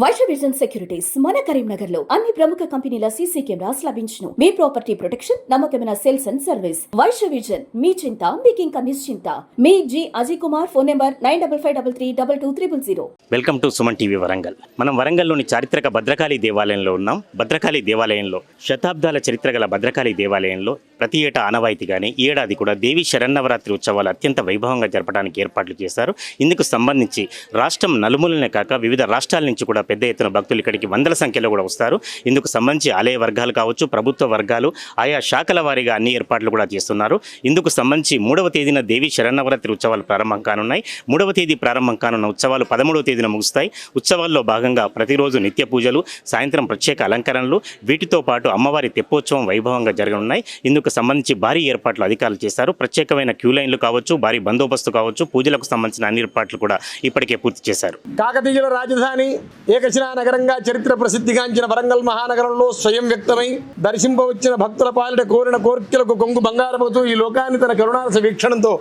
Vysya vision securities మన కరీంనగర్లో అన్ని ప్రముఖ కంపెనీల సీసీ కెమెరాస్ లభించును. మీ ప్రాపర్టీ ప్రొటెక్షన్ నమ్మకమైన sales and service. Vysya vision మీ చింత మీకింక నిశ్చింత. మీ G Ajay Kumar phone number nine double five double three double two triple zero. Welcome to Suman TV Warangal. మనం వరంగల్లోని చారిత్రక భద్రకాళి దేవాలయంలో ఉన్నాం. భద్రకాళి దేవాలయంలో శతాబ్దాల చరిత్ర గల భద్రకాళి దేవాలయంలో ప్రతి ఏటా ఆనవాయితీగానే ఈ ఏడాది కూడా దేవి శరన్నవరాత్రి ఉత్సవాలు అత్యంత వైభవంగా జరపడానికి ఏర్పాట్లు చేశారు. ఇందుకు సంబంధించి రాష్ట్రం నలుమూలనే కాక వివిధ రాష్ట్రాల నుంచి కూడా పెద్ద ఎత్తున భక్తులు ఇక్కడికి వందల సంఖ్యలో కూడా వస్తారు. ఇందుకు సంబంధించి ఆలయ వర్గాలు కావచ్చు ప్రభుత్వ వర్గాలు ఆయా శాఖల వారీగా అన్ని ఏర్పాట్లు కూడా చేస్తున్నారు. ఇందుకు సంబంధించి మూడవ తేదీన దేవి శరణవరాత్రి ఉత్సవాలు ప్రారంభం కానున్నాయి. మూడవ తేదీ ప్రారంభం కానున్న ఉత్సవాలు పదమూడవ తేదీన ముగుస్తాయి. ఉత్సవాల్లో భాగంగా ప్రతిరోజు నిత్య పూజలు సాయంత్రం ప్రత్యేక అలంకరణలు వీటితో పాటు అమ్మవారి తెప్పోత్సవం వైభవంగా జరగనున్నాయి. ఇందుకు సంబంధించి భారీ ఏర్పాట్లు అధికారులు చేశారు. ప్రత్యేకమైన క్యూ లైన్లు కావచ్చు భారీ బందోబస్తు కావచ్చు పూజలకు సంబంధించిన అన్ని ఏర్పాట్లు కూడా ఇప్పటికే పూర్తి చేశారు. కాకతీయుల రాజధాని ఏకశిలా నగరంగా చరిత్ర ప్రసిద్ధిగాంచిన వరంగల్ మహానగరంలో స్వయం వ్యక్తమై దర్శింపవచ్చిన భక్తుల పాలిట కోరిన కోర్కెలకు కొంగు బంగారమవుతూ ఈ లోకాన్ని తన కరుణారస వీక్షణంతో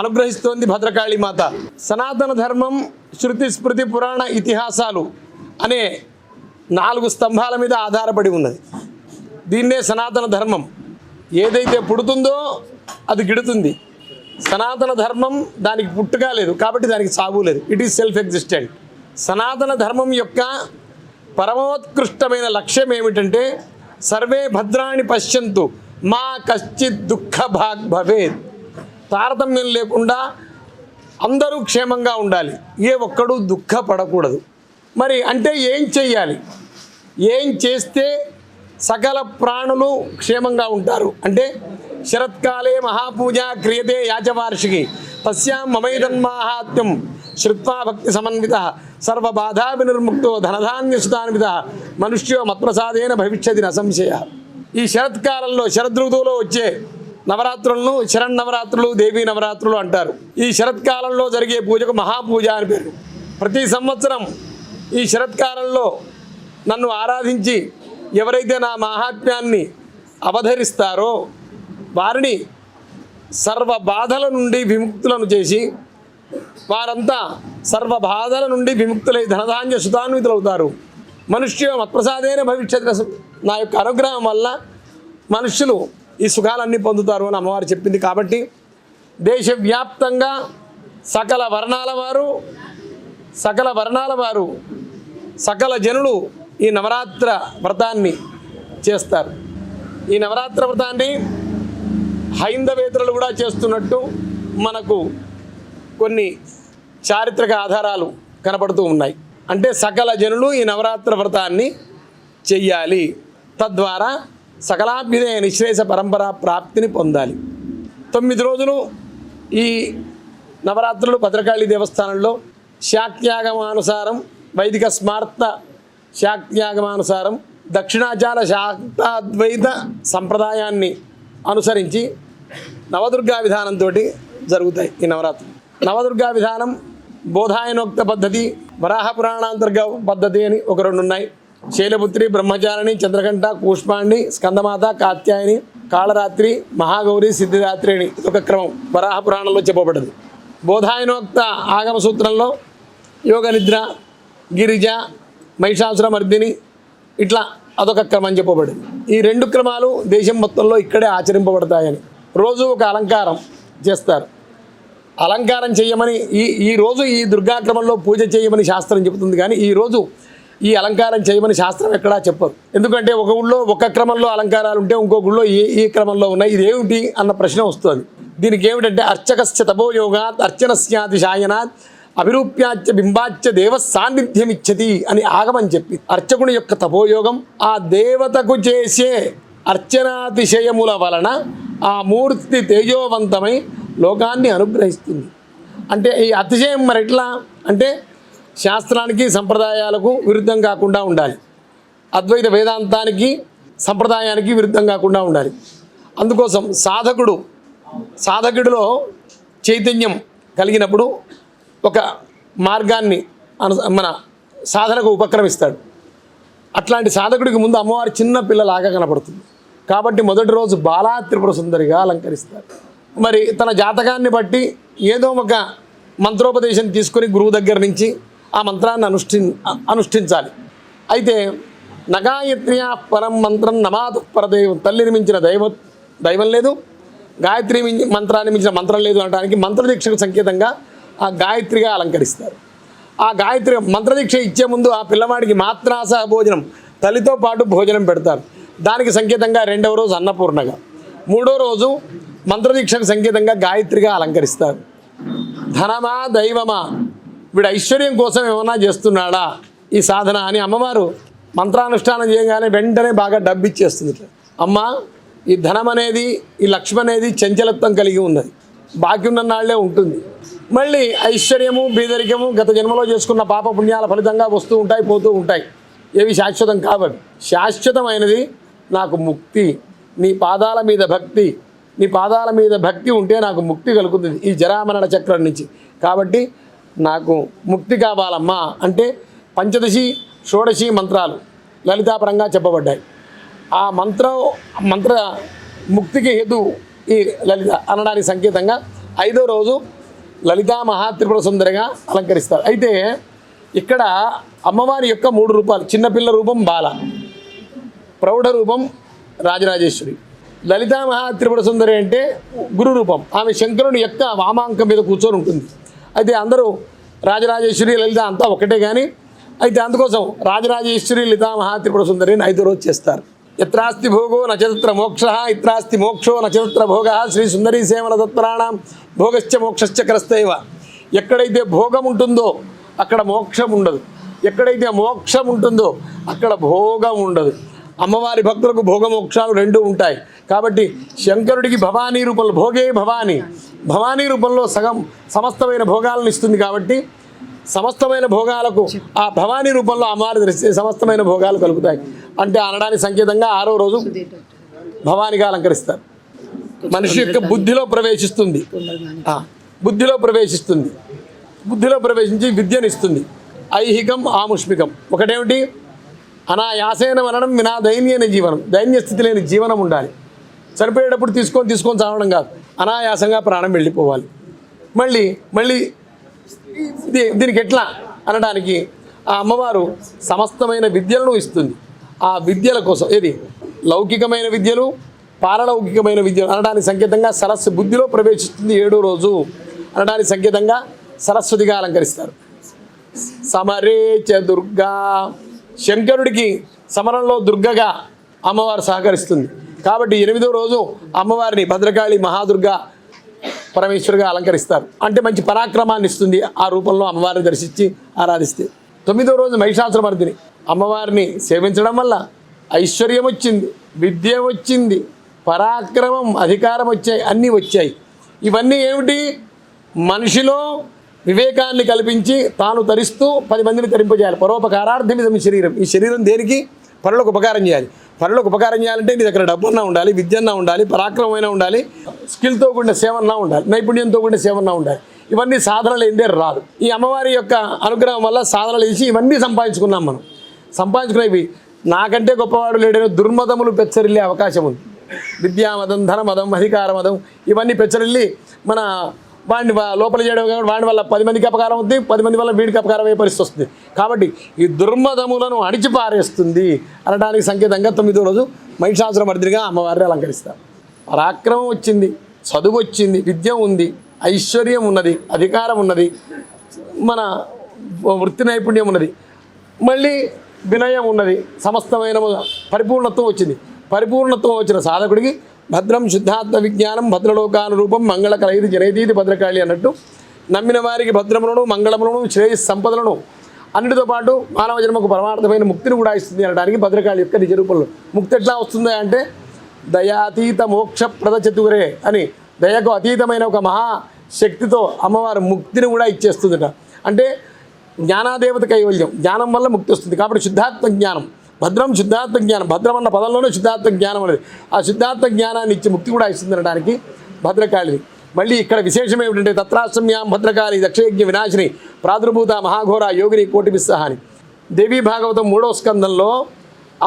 అనుగ్రహిస్తోంది భద్రకాళి మాత. సనాతన ధర్మం శృతి స్మృతి పురాణ ఇతిహాసాలు అనే నాలుగు స్తంభాల మీద ఆధారపడి ఉన్నది. దీన్నే సనాతన ధర్మం. ఏదైతే పుడుతుందో అది గిడుతుంది. సనాతన ధర్మం దానికి పుట్టుక లేదు కాబట్టి దానికి సాగు లేదు. ఇట్ ఈస్ సెల్ఫ్ ఎగ్జిస్టెంట్ సనాతన ధర్మం యొక్క పరమోత్కృష్టమైన లక్ష్యం ఏమిటంటే సర్వే భద్రాణి పశ్యంతు మా కశ్చిత్ దుఃఖ భాగ్ భవేత్. తారతమ్యం లేకుండా అందరూ క్షేమంగా ఉండాలి. ఏ ఒక్కడూ దుఃఖపడకూడదు. మరి అంటే ఏం చెయ్యాలి? ఏం చేస్తే సకల ప్రాణులు క్షేమంగా ఉంటారు? అంటే శరత్కాలే మహాపూజ క్రియతే యాచవార్షికి తస్యాం మమైదన్మాహాత్మ్యం శ్రుత్వా భక్తి సమన్విత సర్వబాధా వినిర్ముక్తో ధనధాన్యసుతాన్విత మనుష్యో మత్ప్రసాదేన భవిష్యతి నసంశయ ఈ శరత్కాలంలో శరదృతువులో వచ్చే నవరాత్రులను శరణ్ నవరాత్రులు దేవీ నవరాత్రులు అంటారు. ఈ శరత్కాలంలో జరిగే పూజకు మహాపూజ అని పేరు. ప్రతి సంవత్సరం ఈ శరత్కాలంలో నన్ను ఆరాధించి ఎవరైతే నా మహాత్మ్యాన్ని అవధరిస్తారో వారిని సర్వ బాధల నుండి విముక్తులను చేసి వారంతా సర్వ బాధల నుండి విముక్తులై ధనధాన్య సుతాన్వితులవుతారు మనుష్య మత్ప్రసాదేన భవిష్యత్ నా యొక్క అనుగ్రహం వల్ల మనుష్యులు ఈ సుఖాలన్నీ పొందుతారు అని అమ్మవారు చెప్పింది కాబట్టి దేశవ్యాప్తంగా సకల వర్ణాల వారు సకల వర్ణాల వారు సకల జనులు ఈ నవరాత్ర వ్రతాన్ని చేస్తారు. ఈ నవరాత్ర వ్రతాన్ని హైందవేతరులు కూడా చేస్తున్నట్టు మనకు కొన్ని చారిత్రక ఆధారాలు కనపడుతూ ఉన్నాయి. అంటే సకల జనులు ఈ నవరాత్ర వ్రతాన్ని చెయ్యాలి. తద్వారా సకలాభ్యుదయ నిశ్రేష పరంపర ప్రాప్తిని పొందాలి. తొమ్మిది రోజులు ఈ నవరాత్రులు భద్రకాళి దేవస్థానంలో శాక్త్యాగమానుసారం వైదిక స్మార్త శాక్త్యాగమానుసారం దక్షిణాచార శాక్తాద్వైత సంప్రదాయాన్ని అనుసరించి నవదుర్గా విధానంతో జరుగుతాయి ఈ నవరాత్రులు. నవదుర్గా విధానం బోధాయనోక్త పద్ధతి వరాహ పురాణాంతర్గ పద్ధతి అని ఒక రెండు ఉన్నాయి శైలపుత్రి బ్రహ్మచారిణి చంద్రకంఠ కూష్మాండి స్కందమాత కాత్యాయని కాళరాత్రి మహాగౌరి సిద్ధిరాత్రి అని ఒక క్రమం. వరాహ పురాణంలో చెప్పబడింది బోధాయనోక్త ఆగమ సూత్రంలో యోగ నిద్ర గిరిజ మహిషాసుర మర్దిని ఇట్లా అదొక క్రమం చెప్పబడింది. ఈ రెండు క్రమాలు దేశం మొత్తంలో ఇక్కడే ఆచరింపబడతాయని. రోజు ఒక అలంకారం చేస్తారు. అలంకారం చేయమని ఈ ఈరోజు ఈ దుర్గాక్రమంలో పూజ చేయమని శాస్త్రం చెబుతుంది కానీ ఈ రోజు ఈ అలంకారం చేయమని శాస్త్రం ఎక్కడా చెప్పరు. ఎందుకంటే ఒక ఊళ్ళో ఒక క్రమంలో అలంకారాలు ఉంటే ఇంకో గుళ్ళో ఏ ఈ క్రమంలో ఉన్నాయి? ఇది అన్న ప్రశ్న వస్తుంది. దీనికి ఏమిటంటే అర్చకస్య తపోయోగాత్ అర్చనస్యాతి శాయనాత్ అభిరూప్యాచ్య బింబాచ్య దేవ సాన్నిధ్యం ఇచ్చతి అని ఆగమని చెప్పి అర్చకుని యొక్క తపోయోగం ఆ దేవతకు చేసే అర్చనాతిశయముల వలన ఆ మూర్తి తేజోవంతమై లోకాన్ని అనుగ్రహిస్తుంది. అంటే ఈ అతిశయం మరి ఎట్లా? అంటే శాస్త్రానికి సంప్రదాయాలకు విరుద్ధం కాకుండా ఉండాలి. అద్వైత వేదాంతానికి సంప్రదాయానికి విరుద్ధం కాకుండా ఉండాలి. అందుకోసం సాధకుడు సాధకుడిలో చైతన్యం కలిగినప్పుడు ఒక మార్గాన్ని అను మన సాధనకు ఉపక్రమిస్తాడు. అట్లాంటి సాధకుడికి ముందు అమ్మవారి చిన్న పిల్లలాగా కనపడుతుంది. కాబట్టి మొదటి రోజు బాలా త్రిపుర సుందరిగా అలంకరిస్తారు. మరి తన జాతకాన్ని బట్టి ఏదో ఒక మంత్రోపదేశం తీసుకొని గురువు దగ్గర నుంచి ఆ మంత్రాన్ని అనుష్ఠి అనుష్ఠించాలి. అయితే నగాయత్రియ పరం మంత్రం నమాదు పరదైవం తల్లిని మించిన దైవ దైవం లేదు. గాయత్రి మించి- మంత్రాన్ని మించిన మంత్రం లేదు అనడానికి మంత్రదీక్షకు సంకేతంగా ఆ గాయత్రిగా అలంకరిస్తారు. ఆ గాయత్రి మంత్రదీక్ష ఇచ్చే ముందు ఆ పిల్లవాడికి మాత్రాసహ భోజనం తల్లితో పాటు భోజనం పెడతారు. దానికి సంకేతంగా రెండవ రోజు అన్నపూర్ణగా మూడో రోజు మంత్రదీక్షకు సంకేతంగా గాయత్రిగా అలంకరిస్తారు. ధనమా దైవమా? వీడు ఐశ్వర్యం కోసం ఏమన్నా చేస్తున్నాడా? ఈ సాధన అని అమ్మవారు మంత్రానుష్ఠానం చేయగానే వెంటనే బాగా డబ్బు ఇచ్చేస్తుంది అమ్మ ఈ ధనం అనేది ఈ లక్ష్మి అనేది చంచలత్వం కలిగి ఉన్నది. బాకీ ఉన్న నాళ్ళే ఉంటుంది. మళ్ళీ ఐశ్వర్యము బీదరికము గత జన్మలో చేసుకున్న పాప పుణ్యాల ఫలితంగా వస్తూ ఉంటాయి పోతూ ఉంటాయి. ఏవి శాశ్వతం కావవి. శాశ్వతమైనది నాకు ముక్తి. నీ పాదాల మీద భక్తి. నీ పాదాల మీద భక్తి ఉంటే నాకు ముక్తి కలుగుతుంది. ఈ జరామరణ చక్రం నుంచి. కాబట్టి నాకు ముక్తి కావాలమ్మా అంటే పంచదశి షోడశి మంత్రాలు లలితాపరంగా చెప్పబడ్డాయి. ఆ మంత్రం మంత్ర ముక్తికి హేతు ఈ లలిత అనడానికి సంకేతంగా ఐదో రోజు లలితా మహాత్రిపుర సుందరిగా అలంకరిస్తారు. అయితే ఇక్కడ అమ్మవారి యొక్క మూడు రూపాలు చిన్నపిల్ల రూపం బాల ప్రౌఢ రూపం రాజరాజేశ్వరి. లలితా మహాత్రిపుర సుందరి అంటే గురు రూపం. ఆమె శంకరుని యొక్క వామాంకం మీద కూర్చొని ఉంటుంది. అయితే అందరూ రాజరాజేశ్వరి లలిత అంతా ఒకటే కానీ అయితే అందుకోసం రాజరాజేశ్వరి లలితా మహాత్రిపుర సుందరి అని రోజు చేస్తారు. ఎత్రాస్తి భోగో నచతత్ర మోక్ష ఇత్రాస్తి మోక్షో నచతత్ర భోగ శ్రీ సుందరీ సేవల తత్పరాణం భోగశ్చ మోక్షశ్చ క్రస్తైవ. ఎక్కడైతే భోగం ఉంటుందో అక్కడ మోక్షం ఉండదు. ఎక్కడైతే మోక్షం ఉంటుందో అక్కడ భోగం ఉండదు. అమ్మవారి భక్తులకు భోగమోక్షాలు రెండు ఉంటాయి. కాబట్టి శంకరుడికి భవానీ రూపంలో భోగే భవానీ. భవానీ రూపంలో సగం సమస్తమైన భోగాలను ఇస్తుంది కాబట్టి సమస్తమైన భోగాలకు ఆ భవానీ రూపంలో అమ్మవారి దృష్టి సమస్తమైన భోగాలు కలుగుతాయి. అంటే అనడానికి సంకేతంగా ఆరో రోజు భవానిగా అలంకరిస్తారు. మనిషి యొక్క బుద్ధిలో ప్రవేశిస్తుంది. బుద్ధిలో ప్రవేశిస్తుంది. బుద్ధిలో ప్రవేశించి విద్యనిస్తుంది ఐహికం ఆముష్మికం. ఒకటేమిటి? అనాయాసేన మరణం వినా దైన్యైన జీవనం. దైన్య స్థితి లేని జీవనం ఉండాలి. చనిపోయేటప్పుడు తీసుకొని తీసుకొని చావడం కాదు. అనాయాసంగా ప్రాణం వెళ్ళిపోవాలి. మళ్ళీ మళ్ళీ దీనికి ఎట్లా అనడానికి ఆ అమ్మవారు సమస్తమైన విద్యలను ఇస్తుంది. ఆ విద్యల కోసం ఏది? లౌకికమైన విద్యలు పారలౌకికమైన విద్యలు అనడానికి సంకేతంగా సరస్సు బుద్ధిలో ప్రవేశిస్తుంది ఏడో రోజు. అనడానికి సంకేతంగా సరస్వతిగా అలంకరిస్తారు. సమరే చ దుర్గా శంకరుడికి సమరంలో దుర్గగా అమ్మవారు సహకరిస్తుంది. కాబట్టి ఎనిమిదో రోజు అమ్మవారిని భద్రకాళి మహాదుర్గ పరమేశ్వరుగా అలంకరిస్తారు. అంటే మంచి పరాక్రమాన్ని ఇస్తుంది ఆ రూపంలో అమ్మవారిని దర్శించి ఆరాధిస్తే. తొమ్మిదో రోజు మహిషాసురమర్దిని అమ్మవారిని సేవించడం వల్ల ఐశ్వర్యం వచ్చింది విద్య వచ్చింది పరాక్రమం అధికారం వచ్చాయి అన్నీ వచ్చాయి. ఇవన్నీ ఏమిటి? మనిషిలో వివేకాన్ని కల్పించి తాను తరిస్తూ పది మందిని తరింపజేయాలి. పరోపకారార్థమిదం ఈ శరీరం. ఈ శరీరం దేనికి? పనులకు ఉపకారం చేయాలి. పనులకు ఉపకారం చేయాలంటే నీ దగ్గర డబ్బున్నా ఉండాలి విద్యన్నా ఉండాలి పరాక్రమమైనా ఉండాలి స్కిల్తో కూడిన సేవన్నా ఉండాలి నైపుణ్యంతో కూడిన సేవన్నా ఉండాలి. ఇవన్నీ సాధనలు ఏందే రాదు. ఈ అమ్మవారి యొక్క అనుగ్రహం వల్ల సాధనలు వేసి ఇవన్నీ సంపాదించుకున్నాం మనం. సంపాదించుకునేవి నాకంటే గొప్పవాడు లేడని దుర్మదములు పెచ్చరిల్లే అవకాశం ఉంది. విద్యామదం ధనమదం అధికారమదం ఇవన్నీ పెచ్చరిల్లి మన వాడిని లోపల చేయడం కాబట్టి వాడి వల్ల పది మందికి అపకారం అవుతుంది పది మంది వల్ల వీడికి అపకారం అయ్యే పరిస్థితి వస్తుంది. కాబట్టి ఈ దుర్మదములను అణిచిపారేస్తుంది అనడానికి సంకేతంగా తొమ్మిదో రోజు మహిషాసురమర్దినిగా అమ్మవారిని అలంకరిస్తారు. పరాక్రమం వచ్చింది చదువు వచ్చింది విద్య ఉంది ఐశ్వర్యం ఉన్నది అధికారం ఉన్నది మన వృత్తి నైపుణ్యం ఉన్నది మళ్ళీ వినయం ఉన్నది సమస్తమైన పరిపూర్ణత్వం వచ్చింది. పరిపూర్ణత్వం వచ్చిన సాధకుడికి భద్రం శుద్ధాత్మ విజ్ఞానం భద్రలోకానురూపం మంగళ కలయిది జనైతీది భద్రకాళి అన్నట్టు నమ్మిన వారికి భద్రములను మంగళములను శ్రేయస్ సంపదలను అన్నిటితో పాటు మానవ జన్మకు పరమార్థమైన ముక్తిని కూడా ఇస్తుంది అనడానికి భద్రకాళి యొక్క నిజ రూపంలో. ముక్తి ఎట్లా వస్తుంది అంటే దయాతీత మోక్షప్రద చతురే అని దయకు అతీతమైన ఒక మహాశక్తితో అమ్మవారు ముక్తిని కూడా ఇచ్చేస్తుందట. అంటే జ్ఞానాదేవత కైవల్యం జ్ఞానం వల్ల ముక్తి వస్తుంది. కాబట్టి శుద్ధాత్మ జ్ఞానం. భద్రం సిద్ధార్థ జ్ఞానం. భద్రం అన్న పదంలోనే సిద్ధార్థ జ్ఞానం అనేది. ఆ సిద్ధార్థ జ్ఞానాన్ని ఇచ్చి ముక్తి కూడా ఇస్తుంది అనడానికి భద్రకాళిది. మళ్ళీ ఇక్కడ విశేషం ఏమిటంటే తత్రాశ్రమ్యాం భద్రకాళి దక్షయజ్ఞ వినాశిని ప్రాదుర్భూత మహాఘోర యోగిని కోటి బిస్సహాని దేవీ భాగవతం మూడో స్కందంలో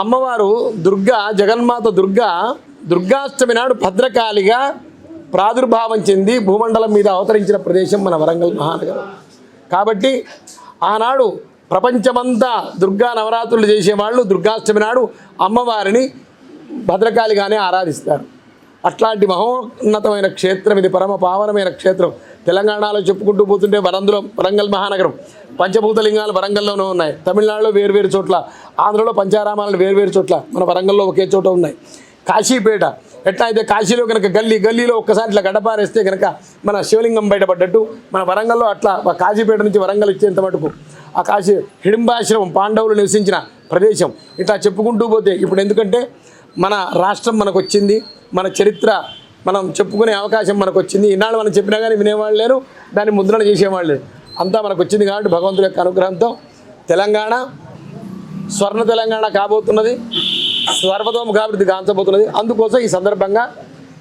అమ్మవారు దుర్గా జగన్మాత దుర్గా దుర్గాష్టమి నాడు భద్రకాళిగా ప్రాదుర్భావం చెంది భూమండలం మీద అవతరించిన ప్రదేశం మన వరంగల్ మహానగరం. కాబట్టి ఆనాడు ప్రపంచమంతా దుర్గా నవరాత్రులు చేసేవాళ్ళు దుర్గాష్టమి నాడు అమ్మవారిని భద్రకాళిగానే ఆరాధిస్తారు. అట్లాంటి మహోన్నతమైన క్షేత్రం ఇది పరమ పావనమైన క్షేత్రం. తెలంగాణలో చెప్పుకుంటూ పోతుంటే వరందులో వరంగల్ మహానగరం. పంచభూతలింగాలు వరంగల్లోనూ వరంగల్లోనే ఉన్నాయి. తమిళనాడులో వేరువేరు చోట్ల ఆంధ్రలో పంచారామాలు వేరువేరు చోట్ల మన వరంగల్లో ఒకే చోట ఉన్నాయి. కాశీపేట ఎట్లా అయితే కాశీలో కనుక గల్లీ గల్లీలో ఒక్కసారి ఇట్లా గడపారేస్తే కనుక మన శివలింగం బయటపడ్డట్టు మన వరంగల్లో అట్లా కాశీపేట నుంచి వరంగల్ ఇచ్చేంత మటుకు ఆ కాశీ హిడింబాశ్రమం పాండవులు నివసించిన ప్రదేశం. ఇట్లా చెప్పుకుంటూ పోతే ఇప్పుడు ఎందుకంటే మన రాష్ట్రం మనకు వచ్చింది మన చరిత్ర మనం చెప్పుకునే అవకాశం మనకు వచ్చింది ఈనాడు మనం చెప్పినా కానీ వినేవాళ్ళు లేరు దాన్ని ముద్రణ చేసేవాళ్ళు లేరు. అంతా మనకు వచ్చింది కాబట్టి భగవంతుడి యొక్క అనుగ్రహంతో తెలంగాణ స్వర్ణ తెలంగాణ కాబోతున్నది సర్వతోముఖాభివృద్ధి కాంచబోతున్నది అందుకోసం ఈ సందర్భంగా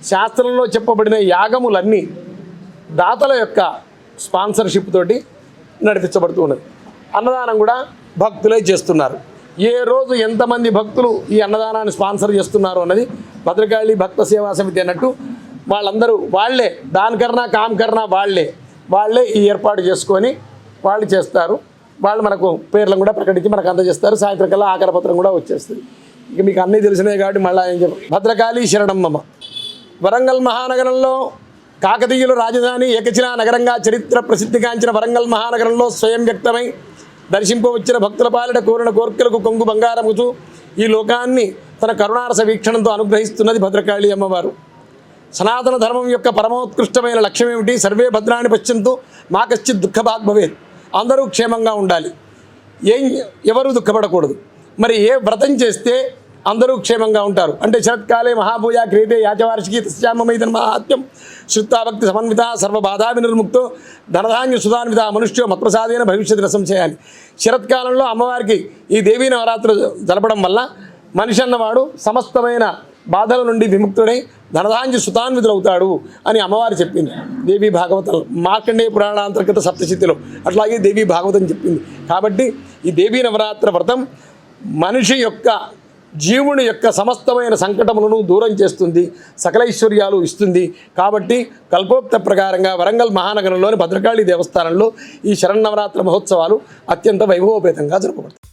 శాస్త్రంలో చెప్పబడిన యాగములన్నీ దాతల యొక్క స్పాన్సర్షిప్ తోటి నడిపించబడుతూ ఉన్నది అన్నదానం కూడా భక్తులే చేస్తున్నారు. ఏ రోజు ఎంతమంది భక్తులు ఈ అన్నదానాన్ని స్పాన్సర్ చేస్తున్నారు అన్నది భద్రకాళి భక్త సేవా సమితి అన్నట్టు వాళ్ళందరూ వాళ్ళే దానికన్నా కామకన్నా వాళ్ళే వాళ్ళే ఈ ఏర్పాటు చేసుకొని వాళ్ళు చేస్తారు. వాళ్ళు మనకు పేర్లను కూడా ప్రకటించి మనకు అందజేస్తారు. సాయంత్రం కల్లా ఆకరపత్రం కూడా వచ్చేస్తుంది. ఇక మీకు అన్నీ తెలిసినాయి కాబట్టి మళ్ళీ ఏం చెప్ప భద్రకాళి శరణమ్మమ్మ వరంగల్ మహానగరంలో కాకతీయుల రాజధాని ఏకచినా నగరంగా చరిత్ర ప్రసిద్ధిగాంచిన వరంగల్ మహానగరంలో స్వయం వ్యక్తమై దర్శింపవచ్చిన భక్తుల పాలిట కోరిన కోర్కెలకు కొంగు బంగారముచు ఈ లోకాన్ని తన కరుణారస వీక్షణంతో అనుగ్రహిస్తున్నది భద్రకాళి అమ్మవారు. సనాతన ధర్మం యొక్క పరమోత్కృష్టమైన లక్ష్యం ఏమిటి? సర్వే భద్రాన్ని పశ్యంతు మా కశ్చిత్ దుఃఖభాగ్ భవేత్. అందరూ క్షేమంగా ఉండాలి. ఏం ఎవరు దుఃఖపడకూడదు. మరి ఏ వ్రతం చేస్తే అందరూ క్షేమంగా ఉంటారు. అంటే శరత్కాలే మహాభూజ క్రియతే యాచవార్షికి తస్యామమైతన్ మహాత్యం శుద్ధాభక్తి సమన్విత సర్వబాధా వినిర్ముక్తో ధనధాన్య సుధాన్విత మనుష్యో మత్ప్రసాదైన భవిష్యత్ రసం చేయాలి. శరత్కాలంలో అమ్మవారికి ఈ దేవీ నవరాత్రులు జరపడం వల్ల మనిషి అన్నవాడు సమస్తమైన బాధల నుండి విముక్తుడై ధనధాన్య సుతాన్వితులవుతాడు అని అమ్మవారు చెప్పింది. దేవీ భాగవతం మార్కండేయ పురాణాంతర్గత సప్తశక్తిలో అట్లాగే దేవి భాగవతం చెప్పింది. కాబట్టి ఈ దేవీ నవరాత్రి వ్రతం మనిషి యొక్క జీవుని యొక్క సమస్తమైన సంకటములను దూరం చేస్తుంది సకలైశ్వర్యాలు ఇస్తుంది. కాబట్టి కల్పోక్త ప్రకారంగా వరంగల్ మహానగరంలోని భద్రకాళి దేవస్థానంలో ఈ శరన్నవరాత్రి మహోత్సవాలు అత్యంత వైభవోపేతంగా జరపబడతాయి